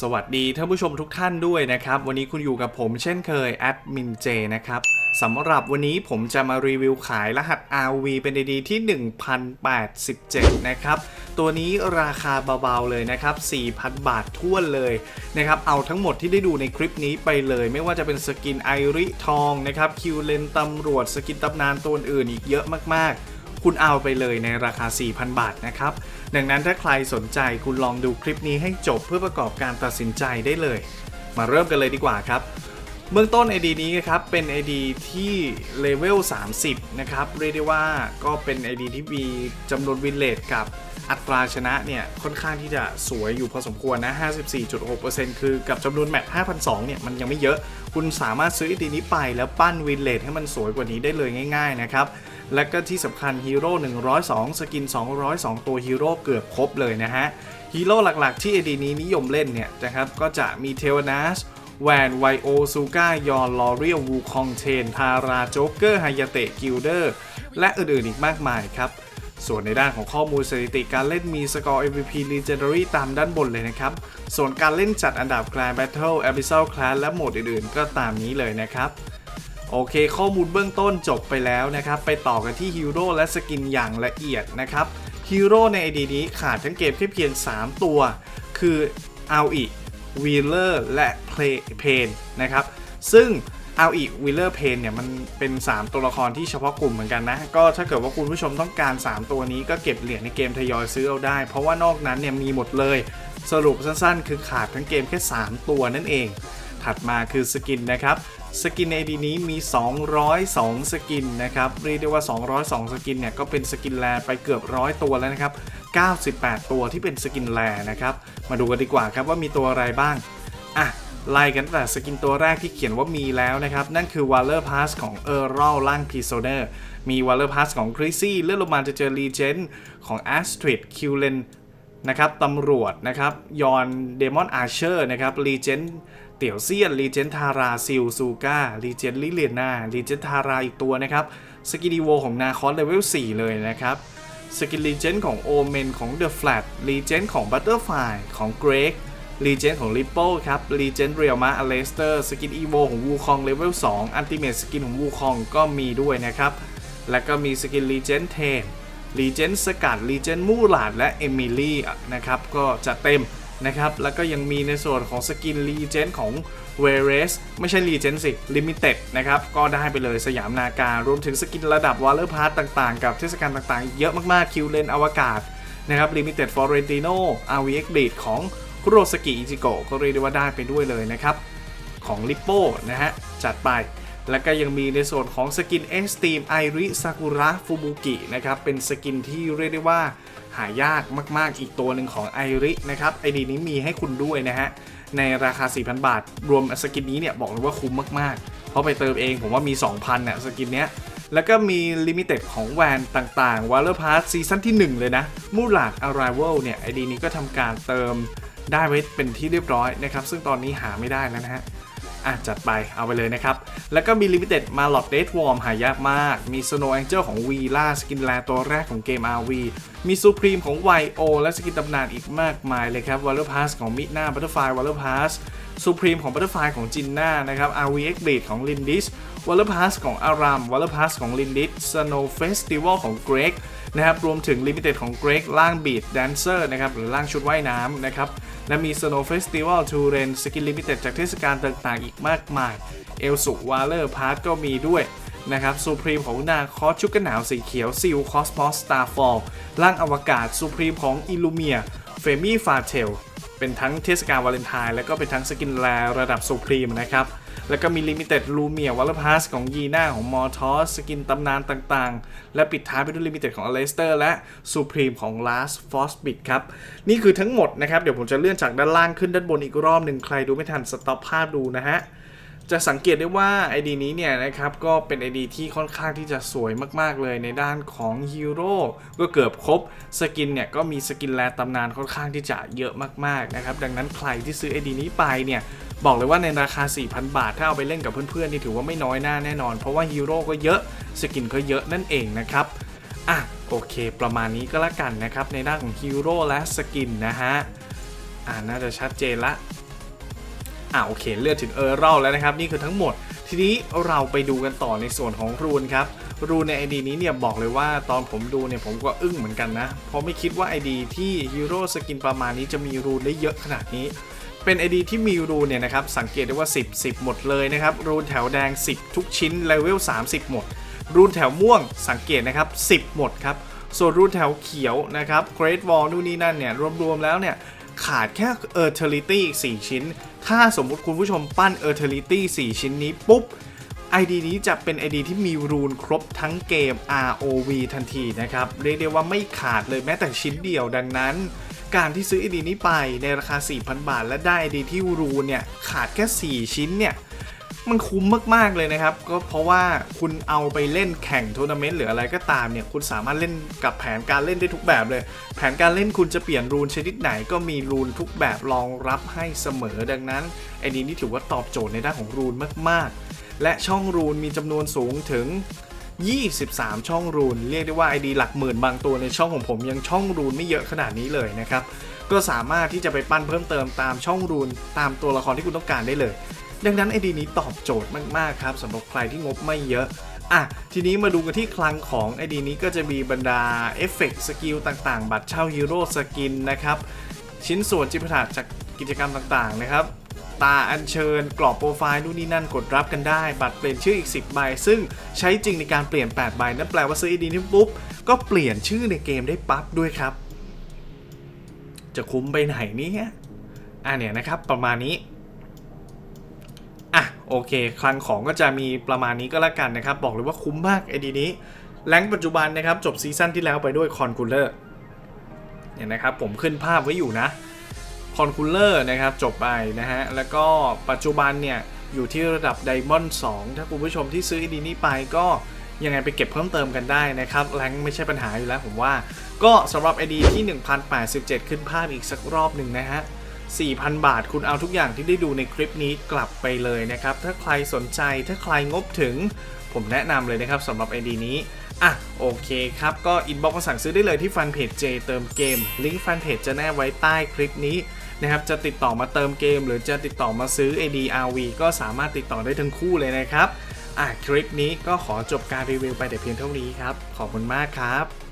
สวัสดีท่านผู้ชมทุกท่านด้วยนะครับ วันนี้คุณอยู่กับผมเช่นเคยแอดมินเจนะครับสำหรับวันนี้ผมจะมารีวิวขายรหัส RV เป็น ID ที่ 1087 นะครับ ตัวนี้ราคาเบาๆเลยนะครับ 4,000 บาทท้วนเลยนะครับ เอาทั้งหมดที่ได้ดูในคลิปนี้ไปเลย ไม่ว่าจะเป็นสกินไอริทองนะครับ คิวเลนตำรวจสกินตำนานตัวอื่นอีกเยอะมากๆ คุณเอาไปเลยในราคา 4,000 บาทนะครับ ดังนั้นถ้าใครสนใจคุณลองดูคลิปนี้ให้จบเพื่อประกอบการตัดสินใจได้เลย มาเริ่มกันเลยดีกว่าครับเบื้องต้น ID นี้นะครับเป็น ID ที่เลเวล 30 นะครับเรียกได้ว่าก็เป็น ID ที่มีจำนวนวินเลทกับอัตราชนะเนี่ยค่อนข้างที่จะสวยอยู่พอสมควรนะ 54.6%คือกับจำนวนแมตช์5,002เนี่ยมันยังไม่เยอะ คุณสามารถซื้อ ID นี้ไปแล้วปั้นวินเลทให้มันสวยกว่านี้ได้เลยง่าย ๆ นะครับ และก็ที่สำคัญฮีโร่102 สกิน 202 ตัวฮีโร่เกือบครบเลยนะฮะฮีโร่หลักๆที่ AD นี้นิยมเล่นเนี่ยนะครับก็จะมีเทวนาสแวนไวโอซูก้ายอนลอเรียลวูคองเทนทาราโจ๊กเกอร์ไฮยาเตะกิลเดอร์และอื่นๆอีกมากมายครับ ส่วนในด้านของข้อมูลสถิติการเล่นมีสกอร์ MVP Legendary ตามด้านบนเลยนะครับ ส่วนการเล่นจัดอันดับ Grand Battle Abyssal Class และโหมดอื่นๆ ก็ตามนี้เลยนะครับ โอเค ข้อมูลเบื้องต้นจบไปแล้วนะครับ ไปต่อกันที่ฮีโร่และสกินอย่างละเอียดนะครับฮีโร่ใน ID นี้ขาดทั้งเกมแค่เพียง 3 ตัว คือเอาอีวีเลอร์และเพนนะครับ ซึ่งเอาอีวีเลอร์เพนเนี่ยมันเป็น 3 ตัวละครที่เฉพาะกลุ่มเหมือนกันนะ ก็ถ้าเกิดว่าคุณผู้ชมต้องการ 3 ตัวนี้ก็เก็บเหรียญในเกมทยอยซื้อเอาได้ เพราะว่านอกนั้นเนี่ยมีหมดเลย สรุปสั้นๆ คือขาดทั้งเกมแค่ 3 ตัวนั่นเอง ถัดมาคือสกินนะครับ สกินในดีนี้มี 202 สกินนะครับเรียกได้ว่า 202 สกินเนี่ยก็เป็นสกินแลไปเกือบร้อยตัวแล้วนะครับ 98 ตัวที่เป็นสกินแลนะครับ มาดูกันดีกว่าครับว่ามีตัวอะไรบ้างอะไล่กันแต่สกินตัวแรกที่เขียนว่ามีแล้วนะครับ นั่นคือ Waller Pass ของ e a r l ล่าง p r i s o n e r มี Waller Pass ของ c r i s y เลื่อนลงมาจะเจอ Legend ของ Astrid q l e n นะครับตำรวจนะครับยอนเดมอนอาร์เชอร์นะครับรีเจนเตี่ยวเซียนรีเจนทาราซิลซูก้ารีเจนลิเลียนารีเจนทาราอีกตัวนะครับสกิดีโวของนาคอสเลเวล4เลยนะครับสกินรีเจนของโอเมนของ The Flat รีเจนของบัตเตอร์ไฟของเกรกรีเจนของ Ripple ครับรีเจนเรียลมาอเลสเตอร์สกินอีโวของวูคองเลเวล2อันติเม e สกินของวูคองก็มีด้วยนะครับ และก็มีสกินรีเจนเทน รีเจนสกัดรีเจนมูลาดและเอมิลี่นะครับก็จะเต็มนะครับแล้วก็ยังมีในส่วนของสกินรีเจนของเวเรสไม่ใช่รีเจนสิลิมิเต็ดนะครับ ก็ได้ไปเลยสยามนาการรวมถึงสกินระดับวอลเลอร์พาร์ตต่างๆ กับเทศกาลต่างๆ เยอะมากๆ คิวเลนอวกาศนะครับลิมิเต็ดฟอร์เรนติโนอาร์วีเอ็กดีดของคุโรสกิอิจิโกก็เรียกได้ว่าได้ไปด้วยเลยนะครับ ของลิปโป้นะฮะ จัดไป แล้วก็ยังมีในส่วนของสกิน Extreme Iris Sakura Fubuki นะครับเป็นสกินที่เรียกได้ว่าหายากมาก ๆ อีกตัวหนึ่งของไอรินะครับไอดีนี้มีให้คุณด้วยนะฮะ ในราคา 4,000 บาท รวมสกินนี้เนี่ยบอกเลยว่าคุ้มมาก ๆ เพราะไปเติมเองผมว่ามี 2,000น่ะสกินเนี้ยแล้วก็มีลิมิเต็ดของแวนต่างๆ w a l l e r Pass ซีซั่นที่ 1 เลยนะ มูลาด Arrival เนี่ยไอดีนี้ก็ทำการเติมได้ไว้เป็นที่เรียบร้อยนะครับ ซึ่งตอนนี้หาไม่ได้แล้วนะฮะ อะจัดไปเอาไปเลยนะครับ แล้วก็มีลิมิเต็ดมาลอดเดทวอร์มหายากมาก มี Snow Angel ของ v ีล่าสกินแลตัวแรกของเกม RV มี Supreme ของ YO และสกินตำนานอีกมากมายเลยครับ Waller Pass ของมิหน้า Butterfly Waller Pass Supreme ของ Butterfly ของจินน่านะครับ RV X Bleed ของ Lindis Waller Pass ของ Aram Waller Pass ของ Lindis Snow Festival ของ Greg นะครับรวมถึงลิมิเต็ดของ Greg ล่าง Beat Dancer นะครับหรือล่างชุดว่ายน้ำนะครับ และมี Snow Festival t o r e n สกินลิมิเต็ดจากเทศกาลต่างๆ อีกมากมายเอลสุวาเลอร์พาร์ทก็มีด้วยนะครับซูพรีมของนาคอสชุกกหนาวสีเขียวซิลคอสมอสสตาร์ฟอลล่างอวกาศซูพรีมของอิลูเมียเฟมี่ฟาเทลเป็นทั้งเทศกาลวาเลนไทน์และก็เป็นทั้งสกินแลระดับซูพรีมนะครับ แล้วก็มีลิมิเต็ดลูเมียวัลพาสของยีน่าของมอทอสสกินตำนานต่างๆ และปิดท้ายไปด้วยลิมิเต็ดของอเลสเตอร์และสูพรีมของลาสฟอสบิดครับ นี่คือทั้งหมดนะครับ เดี๋ยวผมจะเลื่อนจากด้านล่างขึ้นด้านบนอีกรอบหนึ่งใครดูไม่ทันสต็อปภาพดูนะฮะ จะสังเกตได้ว่า ID นี้เนี่ยนะครับก็เป็น ID ที่ค่อนข้างที่จะสวยมาก ๆ เลยในด้านของฮีโร่ก็เกือบครบสกินเนี่ยก็มีสกินแลตำนานค่อนข้างที่จะเยอะมากๆนะครับดังนั้นใครที่ซื้อ ID นี้ไปเนี่ยบอกเลยว่าในราคา 4,000 บาท ถ้าเอาไปเล่นกับเพื่อนๆนี่ถือว่าไม่น้อยหน้าแน่นอน เพราะว่าฮีโร่ก็เยอะสกินก็เยอะนั่นเองนะครับอะโอเค ประมาณนี้ก็แล้วกันนะครับในด้านของฮีโร่และสกินนะฮะอ่าน่าจะชัดเจนละ อ่าโอเคเลือดถึงเออร์รัลแล้วนะครับ นี่คือทั้งหมด ทีนี้เราไปดูกันต่อในส่วนของรูนครับรูนใน ID นี้เนี่ยบอกเลยว่าตอนผมดูเนี่ยผมก็อึ้งเหมือนกันนะเพราะไม่คิดว่า ID ที่ฮีโร่สกินประมาณนี้จะมีรูนได้เยอะขนาดนี้เป็น ID ที่มีรูนเนี่ยนะครับ สังเกตได้ว่า 10 10 หมดเลยนะครับ รูนแถวแดง 10 ทุกชิ้นเลเวล 30 หมด รูนแถวม่วงสังเกตนะครับ 10 หมดครับ ส่วนรูนแถวเขียวนะครับ Great Wall นู่นนี่นั่นเนี่ย รวมๆแล้วเนี่ย ขาดแค่ e r t e r i t y อีก4ชิ้น ถ้าสมมุติคุณผู้ชมปั้นเออร์เทอริตี้4ชิ้นนี้ปุ๊บ ID นี้จะเป็น ID ที่มีรูนครบทั้งเกม ROV ทันทีนะครับ เรียกได้ว่าไม่ขาดเลยแม้แต่ชิ้นเดียวดังนั้น การที่ซื้อ ID นี้ไปในราคา 4,000 บาท และได้ ID ที่รูนเนี่ยขาดแค่ 4 ชิ้นเนี่ย มันคุ้มมากๆเลยนะครับ ก็เพราะว่าคุณเอาไปเล่นแข่งทัวร์นาเมนต์หรืออะไรก็ตามเนี่ยคุณสามารถเล่นกับแผนการเล่นได้ทุกแบบเลย แผนการเล่นคุณจะเปลี่ยนรูนชนิดไหนก็มีรูนทุกแบบรองรับให้เสมอดังนั้นไอ้นี้นี่ถือว่าตอบโจทย์ในด้านของรูนมากๆ และช่องรูนมีจำนวนสูงถึง 23 ช่องรูน เรียกได้ว่า ID หลักหมื่นบางตัวในช่องของผมยังช่องรูนไม่เยอะขนาดนี้เลยนะครับก็สามารถที่จะไปปั้นเพิ่มเติมตามช่องรูนตามตัวละครที่คุณต้องการได้เลย ดังนั้น ID นี้ตอบโจทย์มาก ๆ ครับสำหรับใครที่งบไม่เยอะอะทีนี้มาดูกันที่คลังของ ID นี้ก็จะมีบรรดาเอฟเฟกต์สกิลต่างๆ บัตรเช่าฮีโร่สกินนะครับ ชิ้นส่วนจิปาถะจากกิจกรรมต่างๆนะครับตาอัญเชิญกรอบโปรไฟล์นู่นนี่นั่นกดรับกันได้ บัตรเปลี่ยนชื่ออีก 10 ใบ ซึ่งใช้จริงในการเปลี่ยน 8 ใบ นั่นแปลว่าซื้อ ID นี้ปุ๊บ ก็เปลี่ยนชื่อในเกมได้ปั๊บด้วยครับ จะคุ้มไปไหนนี่อะเนี่ยนะครับประมาณนี้ โอเค คลังของก็จะมีประมาณนี้ก็แล้วกันนะครับ บอกเลยว่าคุ้มมากไอดีนี้แรงปัจจุบันนะครับ จบซีซั่นที่แล้วไปด้วยคอนคูลเลอร์เนี่ยนะครับ ผมขึ้นภาพไว้อยู่นะคอนคูลเลอร์นะครับ จบไปนะฮะ แล้วก็ปัจจุบันเนี่ย อยู่ที่ระดับไดมอนด์2ถ้าคุณผู้ชมที่ซื้อไอดีนี้ไปก็ยังไงไปเก็บเพิ่มเติมกันได้นะครับแรงไม่ใช่ปัญหาอยู่แล้วผมว่า ก็สำหรับ ID ที่ 1087 ขึ้นภาพอีกสักรอบหนึ่งนะฮะ 4,000 บาท คุณเอาทุกอย่างที่ได้ดูในคลิปนี้กลับไปเลยนะครับ ถ้าใครสนใจถ้าใครงบถึง ผมแนะนำเลยนะครับสำหรับ ID นี้อะโอเคครับ ก็อินบ็อกมาสั่งซื้อได้เลยที่แฟนเพจ J เติมเกม ลิงก์แฟนเพจจะแนบไว้ใต้คลิปนี้นะครับจะติดต่อมาเติมเกม หรือจะติดต่อมาซื้อ AD RV ก็สามารถติดต่อได้ทั้งคู่เลยนะครับอะคลิปนี้ก็ขอจบการรีวิวไปแต่เพียงเท่านี้ครับ ขอบคุณมากครับ